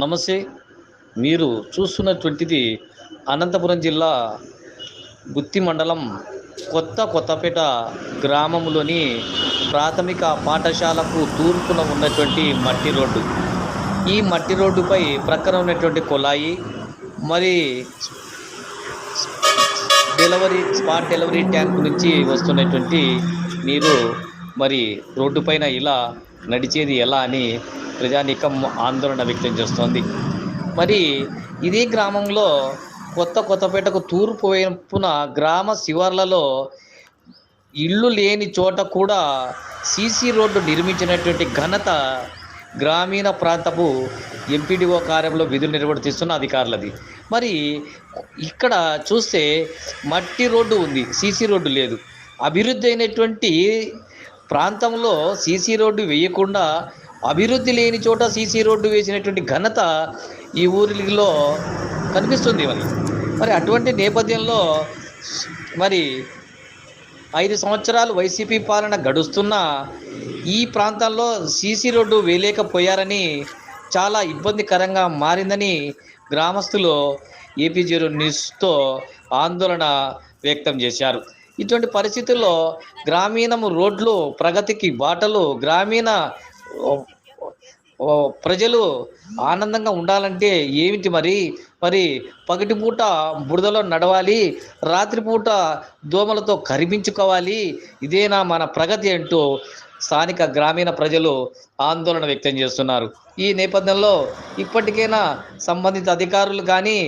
నమస్తే. మీరు చూస్తున్నటువంటిది అనంతపురం జిల్లా గుత్తి మండలం కొత్త కొత్తపేట గ్రామంలోని ప్రాథమిక పాఠశాలకు తూర్పున ఉన్నటువంటి మట్టి రోడ్డు. ఈ మట్టి రోడ్డుపై ప్రక్కన ఉన్నటువంటి కొలాయి మరి డెలివరీ స్పాట్ డెలివరీ ట్యాంక్ నుంచి వస్తున్నటువంటి నీరు మరి రోడ్డు పైన ఇలా నడిచేది ఎలా అని ప్రజానీకం ఆందోళన వ్యక్తం చేస్తోంది. మరి ఇదే గ్రామంలో కొత్త కొత్తపేటకు తూర్పు వైపున గ్రామ శివార్లలో ఇల్లు లేని చోట కూడా సీసీ రోడ్డు నిర్మించినటువంటి ఘనత గ్రామీణ ప్రాంతపు ఎంపీడీఓ కార్యంలో విధులు నిర్వర్తిస్తున్న అధికారులది. మరి ఇక్కడ చూస్తే మట్టి రోడ్డు ఉంది సీసీ రోడ్డు లేదు. అభివృద్ధి అయినటువంటి ప్రాంతంలో సీసీ రోడ్డు వేయకుండా అభివృద్ధి లేని చోట సీసీ రోడ్డు వేసినటువంటి ఘనత ఈ ఊరిలో కనిపిస్తుంది మరి. మరి అటువంటి నేపథ్యంలో మరి ఐదు సంవత్సరాలు వైసీపీ పాలన గడుస్తున్న ఈ ప్రాంతాల్లో సీసీ రోడ్డు వేయలేకపోయారని చాలా ఇబ్బందికరంగా మారిందని గ్రామస్తులు ఏపీ జీరో న్యూస్తో ఆందోళన వ్యక్తం చేశారు. ఇటువంటి పరిస్థితుల్లో గ్రామీణము రోడ్లు ప్రగతికి బాటలు గ్రామీణ ప్రజలు ఆనందంగా ఉండాలంటే ఏమిటి మరి? మరి పగటిపూట బురదలో నడవాలి రాత్రిపూట దోమలతో కరిపించుకోవాలి. ఇదేనా మన ప్రగతి అంటూ స్థానిక గ్రామీణ ప్రజలు ఆందోళన వ్యక్తం చేస్తున్నారు. ఈ నేపథ్యంలో ఇప్పటికైనా సంబంధిత అధికారులు కానీ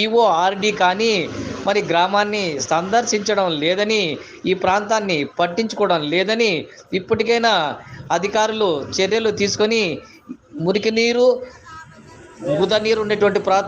ఈఓ ఆర్డి కానీ మరి గ్రామాన్ని సందర్శించడం లేదని ఈ ప్రాంతాన్ని పట్టించుకోవడం లేదని ఇప్పటికైనా అధికారులు చర్యలు తీసుకొని మురికి నీరు బుధ నీరు ఉన్నటువంటి ప్రాంతం